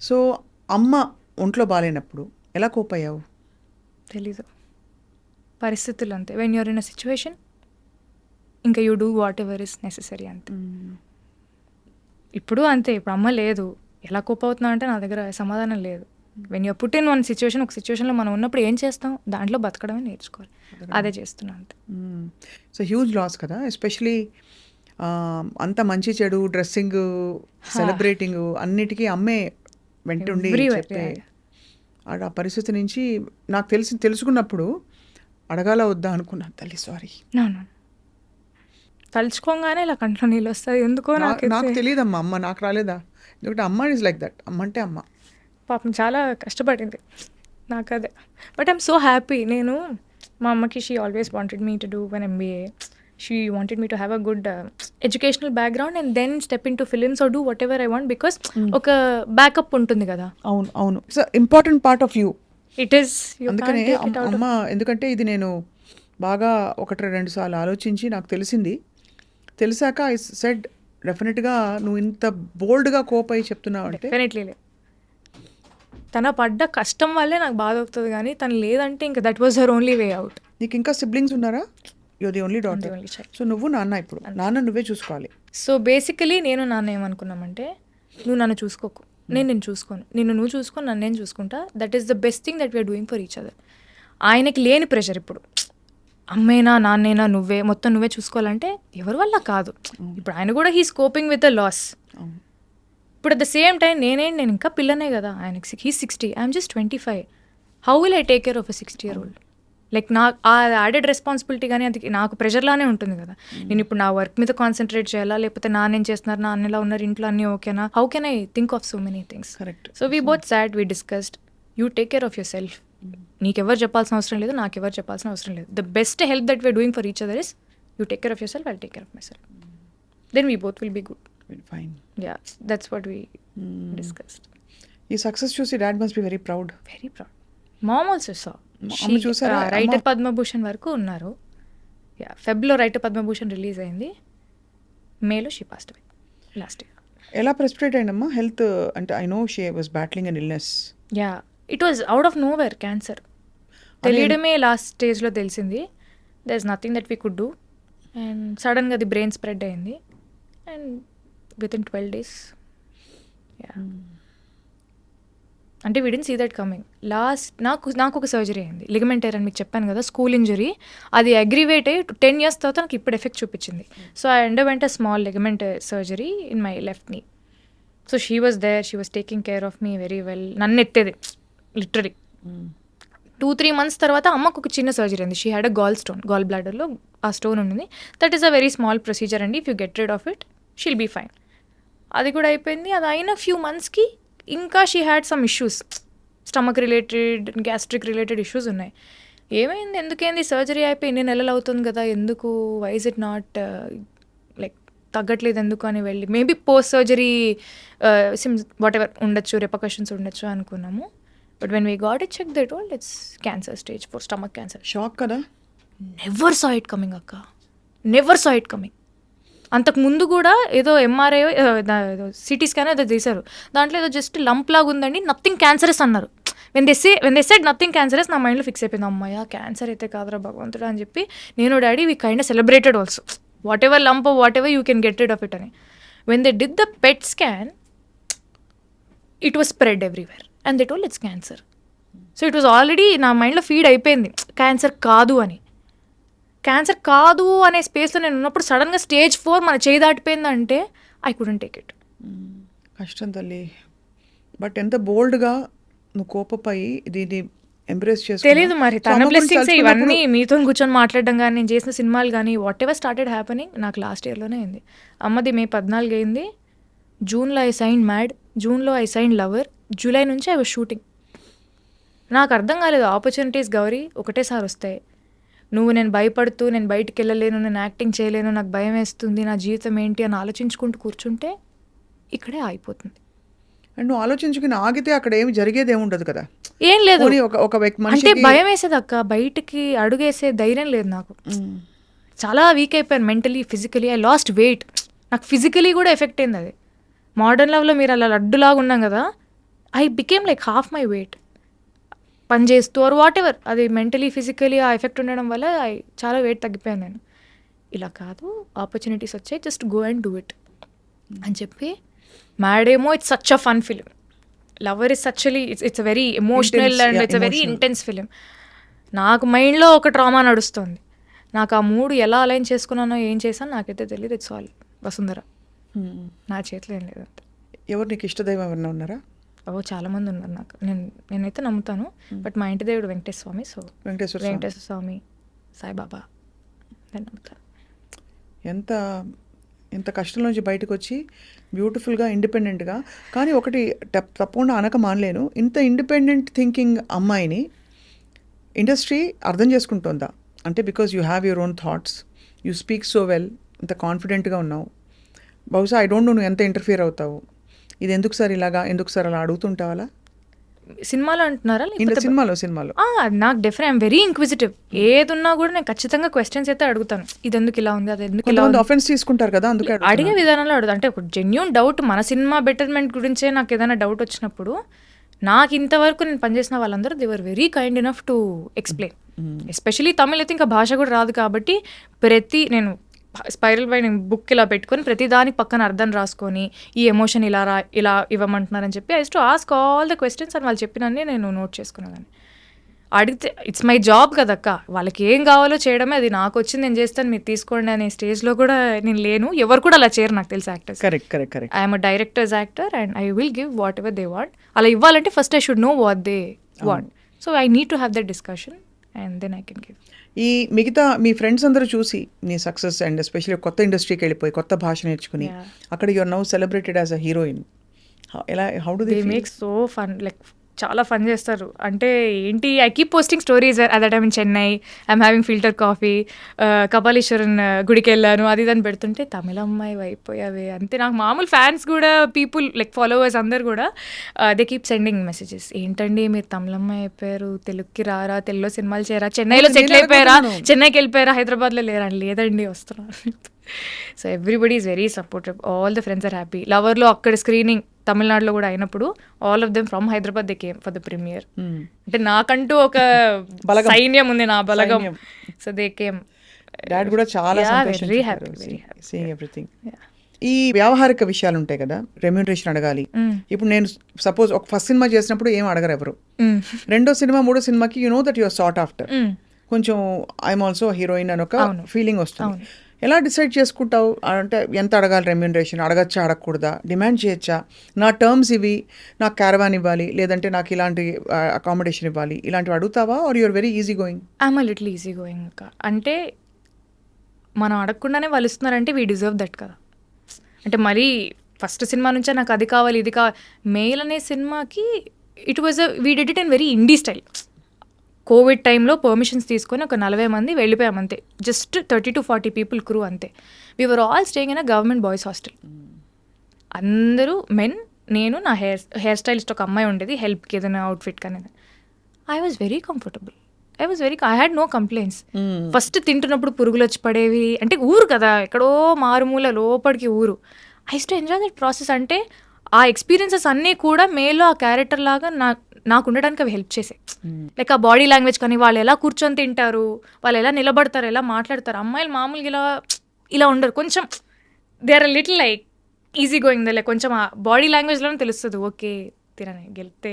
So అమ్మ ఒంట్లో బాగాలేనప్పుడు ఎలా కోప్ అయ్యావు తెలీదు. పరిస్థితులు అంతే when you're in a situation ఇంకా you do whatever is necessary అంతే ఇప్పుడు అంతే. ఇప్పుడు అమ్మ లేదు. ఎలా కోప్ అవుతున్నా అంటే నా దగ్గర సమాధానం లేదు. When you're put in one situation ఒక సిచ్యువేషన్లో మనం ఉన్నప్పుడు ఏం చేస్తాం? దాంట్లో బతకడమే నేర్చుకోవాలి. అదే చేస్తున్నా అంతే. సో హ్యూజ్ లాస్ కదా. ఎస్పెషలీ అంత మంచి చెడు డ్రెస్సింగ్ సెలబ్రేటింగ్ అన్నిటికీ అమ్మే వెంటుండి ఆడ ఆ పరిస్థితి నుంచి నాకు తెలిసి తెలుసుకున్నప్పుడు అడగాల వద్దా అనుకున్నా తల్లి సారీ. తలుచుకోగానే ఇలా కంట్లో నీళ్ళు వస్తాయి. ఎందుకో నాకు నాకు తెలియదమ్మా అమ్మ నాకు రాలేదా? ఎందుకంటే అమ్మ ఇస్ లైక్ దట్ అమ్మ అంటే అమ్మ. పాపం చాలా కష్టపడింది నాకు అదే బట్ ఐమ్ సో హ్యాపీ నేను మా అమ్మకి she always wanted me to do one MBA she wanted me to have a good educational background and then step into films or do whatever I want because ఒక backup ఉంటుంది కదా. అవును అవును. It's important part of you it is అందుకనే అమ్- అమ్మ ఎందుకంటే ఇది నేను బాగా ఒకటి రెండు సార్లు ఆలోచించి నాకు తెలిసింది. తెలిసాక ఐ సెడ్ డెఫినెట్గా నువ్వు ఇంత బోల్డ్గా కోప్ అయి చెప్తున్నావు అంటే డెఫినెట్లీ తన పడ్డ కష్టం వల్లే నాకు బాధ అవుతుంది కానీ తను లేదంటే ఇంకా that was her only way out నీకు ఇంకా సిబ్లింగ్స్ ఉన్నారా? You the only daughter. So నువ్వు నాన్న ఇప్పుడు. నాన్న నువ్వే చూసుకోవాలి. సో బేసికలీ నేను నాన్న ఏమనుకున్నామంటే నువ్వు నన్ను చూసుకోకు. నేను నేను చూసుకోను. నిన్ను నువ్వు చూసుకో నన్ను నేను చూసుకుంటా. That is the best thing that we're doing for each other ఆయనకి లేని ప్రెషర్ ఇప్పుడు. అమ్మేనా నాన్నేనా నువ్వే మొత్తం నువ్వే చూసుకోవాలంటే ఎవరి వల్ల కాదు. ఇప్పుడు ఆయన కూడా he coping with a loss ఇప్పుడు అట్ ద సేమ్ టైం నేనేంటి నేను ఇంకా పిల్లనే కదా. ఆయనకి he sixty I'm just twenty five how will I take care of a sixty year old like నా ఆ యాడెడ్ రెస్పాన్సిబిలిటీ కానీ అది నాకు ప్రెషర్లానే ఉంటుంది కదా. నేను ఇప్పుడు నా వర్క్ మీద కాన్సన్ట్రేట్ చేయాలా? లేకపోతే నాన్నేం చేస్తున్నారు నాన్న ఎలా ఉన్నారు ఇంట్లో అన్నీ ఓకేనా? How can I think of so many things correct so we both sad we discussed you take care of yourself నీకెవరు చెప్పాల్సిన అవసరం లేదు నాకు ఎవరు చెప్పాల్సిన అవసరం లేదు. The best help that we're doing for each other is you take care of yourself I take care of myself then we both will be good fine yeah that's what we discussed ఈ success చూసి dad must be very proud very proud mom also saw అమ్మ చూసారా? Writer అమ్మ- పద్మభూషణ్ వరకు ఉన్నారు. Yeah ఫెబ్లో writer Padma Bhushan release అయింది. మేలో she passed away last year ఎలా ప్రెసిపిటేట్ అయిందమ్మా? హెల్త్ అంటే I know she was battling an illness yeah it was out of nowhere cancer తెలియడమే last స్టేజ్లో తెలిసింది. There is nothing that we could do and సడన్గా అది brain spread అయింది. And within twelve days yeah అంటే we didn't see that coming last నాకు నాకు ఒక surgery అయింది. లిగమెంట్ ఎయిర్ అని మీకు చెప్పాను కదా స్కూల్ ఇంజరీ అది అగ్రివేట్ అయ్యి టెన్ ఇయర్స్ తర్వాత నాకు ఇప్పుడు ఎఫెక్ట్ చూపించింది. So I underwent small ligament surgery in my left knee so she was there she was taking care of me very well నన్ను ఎత్తేది లిటరీ టూ త్రీ మంత్స్ తర్వాత అమ్మకు ఒక చిన్న సర్జరీ ఉంది she had a gallstone gall బ్లాడర్లో ఆ stone ఉంది that is a very small procedure అండి. If you get rid of it she'll be fine అది కూడా అయిపోయింది. అది అయిన ఫ్యూ మంత్స్కి ఇంకా she had some issues stomach related gastric related issues ఉన్నాయి. ఏమైంది? ఎందుకేంది? సర్జరీ అయిపోయి ఎన్ని నెలలు అవుతుంది కదా ఎందుకు? వైజ్ ఇట్ నాట్ లైక్ తగ్గట్లేదు ఎందుకు అని వెళ్ళి. Maybe post surgery signs whatever ఉండొచ్చు రెపకషన్స్ ఉండొచ్చు అనుకున్నాము. But when we got it check they told it's cancer stage four stomach cancer shock కదా? నెవర్ సా ఇట్ కమింగ్ అక్క. నెవర్ సా ఇట్ కమింగ్ అంతకు ముందు కూడా ఏదో ఎంఆర్ఐ సిటీ స్కాన్ ఏదో తీశారు దాంట్లో ఏదో జస్ట్ లంప్ లాగా ఉందండి నథింగ్ క్యాన్సరస్ అన్నారు. When this when this nothing cancerous నా మైండ్లో ఫిక్స్ అయిపోయింది. అమ్మాయ క్యాన్సర్ అయితే కాదురా భగవంతుడు అని చెప్పి నేను daddy we kind celebrated also whatever lump whatever you can get rid of it అని. When they did the PET scan it was spread everywhere and they all it's cancer so it was already నా మైండ్లో feed అయిపోయింది. Cancer కాదు అని. Cancer కాదు అనే స్పేస్లో నేను ఉన్నప్పుడు సడన్గా స్టేజ్ ఫోర్ మన చేయి దాటిపోయిందంటే ఐ కుడెంట్ టేక్ ఇట్ కష్టం తల్లి. బట్ ఎంత బోల్డ్గా నువ్వు కోపపోయి దీన్ని ఎంబ్రేస్ చేసి తెలీదు మరి. తన బ్లెస్సింగ్స్ ఇవన్నీ మీతో కూర్చొని మాట్లాడడం కానీ నేను చేసిన సినిమాలు కానీ వాట్ ఎవర్ స్టార్టెడ్ హ్యాపెనింగ్ నాకు లాస్ట్ ఇయర్లోనే అయింది. అమ్మది మే పద్నాలుగు అయింది. జూన్లో ఐ సైన్ మ్యాడ్ జూన్లో ఐ సైన్ లవర్ జూలై నుంచి ఐ వాజ్ షూటింగ్ నాకు అర్థం కాలేదు. ఆపర్చునిటీస్ గౌరీ ఒకటేసారి వస్తాయి. నువ్వు నేను భయపడుతూ నేను బయటికి వెళ్ళలేను నేను యాక్టింగ్ చేయలేను నాకు భయం వేస్తుంది నా జీవితం ఏంటి అని ఆలోచించుకుంటూ కూర్చుంటే ఇక్కడే ఆగిపోతుంది. అండ్ నువ్వు ఆలోచించుకుని ఆగితే అక్కడ ఏమి జరిగేది ఏమి ఉండదు కదా? ఏం లేదు. ఒక ఒక వ్యక్తి అంటే భయం వేసేది అక్క. బయటికి అడుగేసే ధైర్యం లేదు నాకు. చాలా వీక్ అయిపోయాను mentally physically I lost weight నాకు ఫిజికలీ కూడా ఎఫెక్ట్ అయింది అది. మోడర్న్ లవ్లో మీరు అలా లడ్డులాగా ఉన్నాం కదా I became like half my weight పని చేస్తూ ఆర్ వాట్ ఎవర్ అది మెంటలీ ఫిజికలీ ఆ ఎఫెక్ట్ ఉండడం వల్ల చాలా వెయిట్ తగ్గిపోయాను నేను. ఇలా కాదు ఆపర్చునిటీస్ వచ్చాయి just go and do it అని చెప్పి మ్యాడేమో it's such a fun film Lover is సచ్చువలీ it's it's very emotional and it's very. Intense film నాకు మైండ్లో ఒక ట్రామా నడుస్తుంది. నాకు ఆ మూడు ఎలా అలైన్ చేసుకున్నానో ఏం చేశానో నాకైతే తెలియదు ఇట్స్ ఆల్ వసుంధర. నా చేతిలో ఏం లేదంటే. ఎవరు నీకు ఇష్టదైవం ఎవరైనా ఉన్నారా? ఓ చాలా మంది ఉన్నారు నాకు. నేను నేనైతే నమ్ముతాను బట్ మా ఇంటి దేవుడు వెంకటేశ్వర స్వామి సో వెంకటేశ్వర. వెంకటేశ్వర స్వామి సాయిబాబా నేను నమ్ముతాను ఎంత ఎంత కష్టం నుంచి బయటకు వచ్చి బ్యూటిఫుల్గా ఇండిపెండెంట్గా కానీ ఒకటి తప్పకుండా అనక మానలేను. ఇంత ఇండిపెండెంట్ థింకింగ్ అమ్మాయిని ఇండస్ట్రీ అర్థం చేసుకుంటుందా? అంటే because you have your own thoughts you speak so well ఇంత కాన్ఫిడెంట్గా ఉన్నావు. బహుశా ఐ డోంట్ నో నువ్వు ఎంత ఇంటర్ఫియర్ అవుతావు. ఇది ఎందుకు సార్ ఇలాగా? ఎందుకు సార్ అలా అడుగుతుంటావాలా? సినిమాలో అంటున్నారా? లేకపోతే సినిమాలో సినిమాలో. నాకు డెఫినెట్ ఐమ్ వెరీ ఇంక్విజిటివ్ ఏదున్నా కూడా నేను ఖచ్చితంగా క్వశ్చన్స్ అయితే అడుగుతాను. ఇది ఎందుకు ఇలా ఉంది? అది ఎందుకు ఇలా ఉంది? ఆఫెన్స్ తీసుకుంటారు కదా అందుకే అడిగే. విధానంలో అడుగుతా. అంటే ఒక జెన్యున్ డౌట్ మన సినిమా బెటర్మెంట్ గురించే నాకు ఏదైనా డౌట్ వచ్చినప్పుడు నాకు ఇంతవరకు నేను పనిచేసిన వాళ్ళందరూ they were very kind enough to explain especially Tamil అయితే ఇంకా భాష కూడా రాదు కాబట్టి ప్రతి నేను స్పైరల్ బై నేను బుక్ ఇలా పెట్టుకొని ప్రతి దానికి పక్కన అర్థం రాసుకొని ఈ ఎమోషన్ ఇలా రా ఇలా ఇవ్వమంటున్నారని చెప్పి I to ask all the questions అని వాళ్ళు చెప్పినన్ని నేను నోట్ చేసుకునేదాన్ని. అడిగితే ఇట్స్ మై జాబ్ కదక్క వాళ్ళకి ఏం కావాలో చేయడమే అది నాకు వచ్చింది నేను చేస్తాను మీరు తీసుకోండి అనే స్టేజ్లో కూడా నేను లేను. ఎవరు కూడా అలా చేయరు నాకు తెలిసి actors correct correct correct I'm a director's actor and I will give whatever they want అలా ఇవ్వాలంటే first I should know what they want so I need to have that discussion and then I can give ఈ మిగతా మీ friends అందరూ చూసి నీ success and especially కొత్త ఇండస్ట్రీకి వెళ్ళిపోయి కొత్త భాష నేర్చుకుని. అక్కడ you're now celebrated as a heroine ఎలా how do they make so fun like చాలా ఫన్ చేస్తారు. అంటే ఏంటి I keep posting stories at that I'm in Chennai I'm having filter coffee Kapaleeshwaran గుడికి వెళ్ళాను అది దాన్ని పెడుతుంటే తమిళ అమ్మాయి అయిపోయావే అంతే నాకు మామూలు ఫ్యాన్స్ కూడా పీపుల్ లైక్ ఫాలోవర్స్ అందరు కూడా దే కీప్ సెండింగ్ మెసేజెస్ ఏంటండి మీరు తమిళ అమ్మాయి అయిపోయారు? తెలుగుకి రారా? తెలుగులో సినిమాలు చేయరా? చెన్నైలో నేను సెటిల్ అయిపోయారా. చెన్నైకి వెళ్ళిపోయారా? హైదరాబాద్లో లేరా లేదండి వస్తున్నారు. So everybody is very supportive all the friends are happy లవర్లో అక్కడ స్క్రీనింగ్ తమిళనాడులో కూడా అయినప్పుడు all of them from Hyderabad they came for the premiere అంటే నాకంటూ ఒక. సైన్యం ఉంది నా బలగం. సో దే కేమ్ డాడ్ కూడా చాలా very happy very happy seeing everything ఈ వ్యావహారిక విషయాలు ఉంటాయి కదా రెమ్యూనరేషన్ అడగాలి. ఇప్పుడు నేను సపోజ్ ఒక ఫస్ట్ సినిమా చేసినప్పుడు ఏం అడగరు ఎవరు. రెండో సినిమా మూడో సినిమాకి you know that you're sought after కొంచెం ఐఎమ్ ఆల్సో హీరోయిన్ అని ఒక. ఫీలింగ్ వస్తుంది. ఎలా డిసైడ్ చేసుకుంటావు? అంటే ఎంత అడగాలి రెమ్యూనరేషన్? అడగచ్చా? అడగకూడదా? డిమాండ్ చేయొచ్చా? నా టర్మ్స్ ఇవి నాకు క్యారవాన్ ఇవ్వాలి లేదంటే నాకు ఇలాంటి అకామిడేషన్ ఇవ్వాలి ఇలాంటివి అడుగుతావా? Or you're very easy going I'm little easy going అంటే మనం అడగకుండానే వాళ్ళు ఇస్తున్నారంటే వీ డిజర్వ్ దట్ కదా. అంటే మరీ ఫస్ట్ సినిమా నుంచే నాకు అది కావాలి ఇది కావాలి మెయిల్ అనే సినిమాకి it was a we did it in very indie style covid టైంలో పర్మిషన్స్ తీసుకొని ఒక నలభై మంది వెళ్ళిపోయాం అంతే. Just thirty to forty people crew అంతే. Were all staying in a government boys hostel అందరూ మెన్ నేను నా హెయిర్ హెయిర్ స్టైలిస్ట్ ఒక అమ్మాయి ఉండేది హెల్ప్కి ఏదైనా అవుట్ఫిట్ కానీ. I was very comfortable I was very I had no complaints first తింటున్నప్పుడు పురుగులు వచ్చి పడేవి. అంటే ఊరు కదా ఎక్కడో మారుమూల లోపలికి ఊరు. I to enjoy that process అంటే ఆ ఎక్స్పీరియన్సెస్ అన్నీ కూడా మేలో ఆ క్యారెక్టర్ లాగా నా నాకు ఉండడానికి అవి హెల్ప్ చేసాయి. లైక్ ఆ బాడీ లాంగ్వేజ్ కానీ వాళ్ళు ఎలా కూర్చొని తింటారు వాళ్ళు ఎలా నిలబడతారు ఎలా మాట్లాడతారు అమ్మాయిలు మామూలుగా ఇలా ఇలా ఉండరు. కొంచెం they are little like easy going like కొంచెం ఆ బాడీ లాంగ్వేజ్లోనే తెలుస్తుంది. ఓకే తినని గెలితే